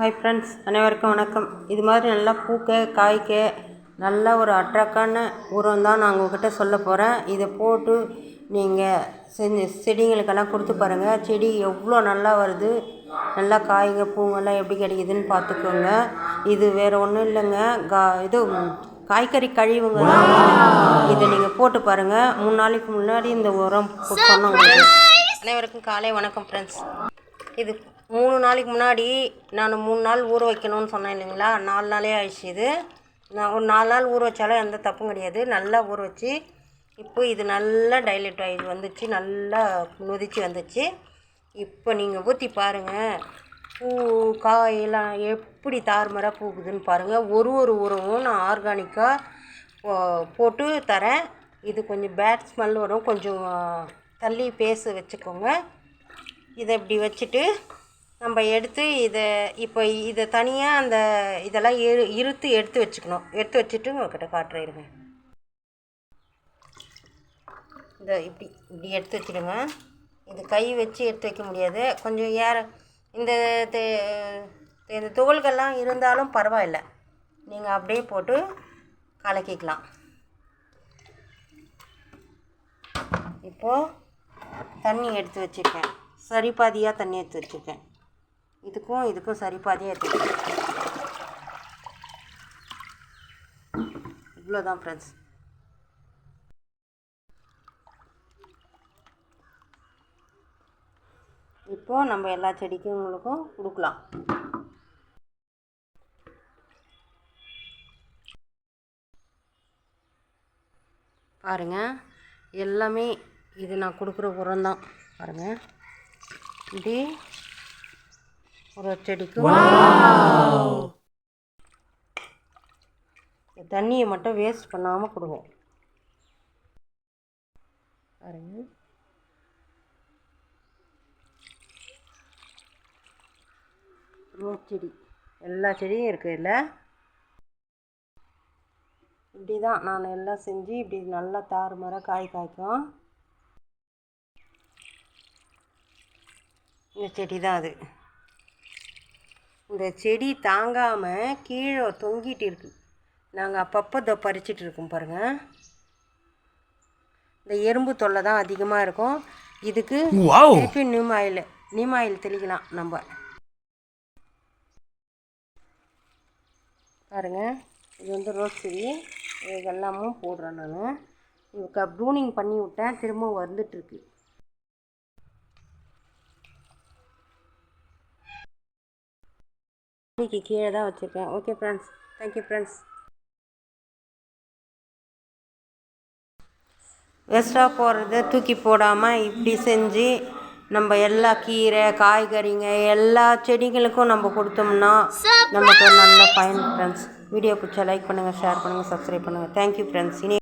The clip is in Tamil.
ஹாய் ஃப்ரெண்ட்ஸ் அனைவருக்கும் வணக்கம். இது மாதிரி நல்லா பூக்க காய்க்க நல்ல ஒரு அட்ராக்டான உரம் தான் நான் உங்ககிட்ட சொல்ல போகிறேன் இதை போட்டு நீங்கள் செஞ்சு செடிங்களுக்கெல்லாம் கொடுத்து பாருங்கள் செடி எவ்வளோ நல்லா வருது நல்லா காய்ங்க பூங்கெல்லாம் எப்படி கிடைக்குதுன்னு பார்த்துக்கோங்க. இது வேறு ஒன்றும் இல்லைங்க. கா இது காய்கறி கழிவுங்க. தான் இதை நீங்கள் போட்டு பாருங்கள் மூணு நாளைக்கு முன்னாடி இந்த உரம் சொன்னோம் அனைவருக்கும் காலை வணக்கம் ஃப்ரெண்ட்ஸ் இது மூணு நாளைக்கு முன்னாடி நான் மூணு நாள் ஊற வைக்கணும்னு சொன்னேன் இல்லைங்களா? நாலு நாளே ஆயிடுச்சு இது. நான் ஒரு நாலு நாள் ஊற வச்சாலும் எந்த தப்பும் கிடையாது. நல்லா ஊற வச்சு இப்போ இது நல்லா டைலூட் ஆகி வந்துச்சு. நல்லா நொதிச்சு வந்துச்சு. இப்போ நீங்கள் ஊற்றி பாருங்கள் பூ காயெல்லாம் எப்படி தாறுமாறாக பூக்குதுன்னு பாருங்கள் ஒரு ஒரு உரமும் நான் ஆர்கானிக்காக போட்டு தரேன். இது கொஞ்சம் பேட் ஸ்மெல் வரும். கொஞ்சம் தள்ளி பேச வச்சுக்கோங்க. இதை இப்படி வச்சுட்டு நம்ம எடுத்து இதை இப்போ இதை தனியாக அந்த இதெல்லாம் இரு இருத்து எடுத்து வச்சுக்கணும். எடுத்து வச்சுட்டு உங்கள்கிட்ட காட்டுறேன் இருங்க இந்த இப்படி இப்படி எடுத்து வச்சுடுங்க. இது கை வச்சு எடுத்து வைக்க முடியாது. கொஞ்சம் ஏற இந்த தே- இந்த துகள்கள்லாம் இருந்தாலும் பரவாயில்ல. நீங்கள் அப்படியே போட்டு கலக்கிக்கலாம். இப்போது தண்ணி எடுத்து வச்சுருக்கேன். சரிபாதியாக தண்ணி எடுத்து வச்சுருக்கேன். இதுக்கும் இதுக்கும் சரிபாதியாக எடுத்து வச்சுருக்கேன் இவ்வளோதான் ஃப்ரெண்ட்ஸ் இப்போது நம்ம எல்லா செடிக்குங்களுக்கும் கொடுக்கலாம். பாருங்கள் எல்லாமே இது நான் கொடுக்குற உரம் தான். பாருங்கள் இப்படி ஒரு செடிக்கு தண்ணியை மட்டும் வேஸ்ட் பண்ணாமல் கொடுங்க பாருங்க. ரோஸ் செடி எல்லா செடியும் இருக்குது இல்லை? இப்படி தான் நான் எல்லாம் செஞ்சு இப்படி நல்லா தாறுமாறாக காய் காய்க்கும். இந்த செடி தான் அது. இந்த செடி தாங்காமல் கீழே தொங்கிட்டு இருக்கு. நாங்கள் அப்பப்போ இதை பறிச்சிட்டு இருக்கோம் பாருங்கள் இந்த எறும்பு தொல்லை தான் அதிகமாக இருக்கும். இதுக்கு திருப்பி நிம் ஆயில் நிம் ஆயில் தெளிக்கலாம் நம்ம. பாருங்க இது வந்து ரோஸ் செடி. இதெல்லாமும் போடுறேன் நான். ப்ரூனிங் பண்ணி விட்டேன். திரும்ப வந்துட்டுருக்கு செடிக்கு கீழே தான் வச்சுருக்கேன். ஓகே ஃப்ரெண்ட்ஸ் தேங்க்யூ ஃப்ரெண்ட்ஸ் வேஸ்ட்டாக போகிறத தூக்கி போடாமல் இப்படி செஞ்சு நம்ம எல்லா கீரை காய்கறிங்க எல்லா செடிகளுக்கும் நம்ம கொடுத்தோம்னா நமக்கு நல்ல பயன் ஃப்ரெண்ட்ஸ் வீடியோ பிடிச்சா லைக் பண்ணுங்கள் ஷேர் பண்ணுங்கள் சப்ஸ்கிரைப் பண்ணுங்கள் தேங்க்யூ ஃப்ரெண்ட்ஸ் இனி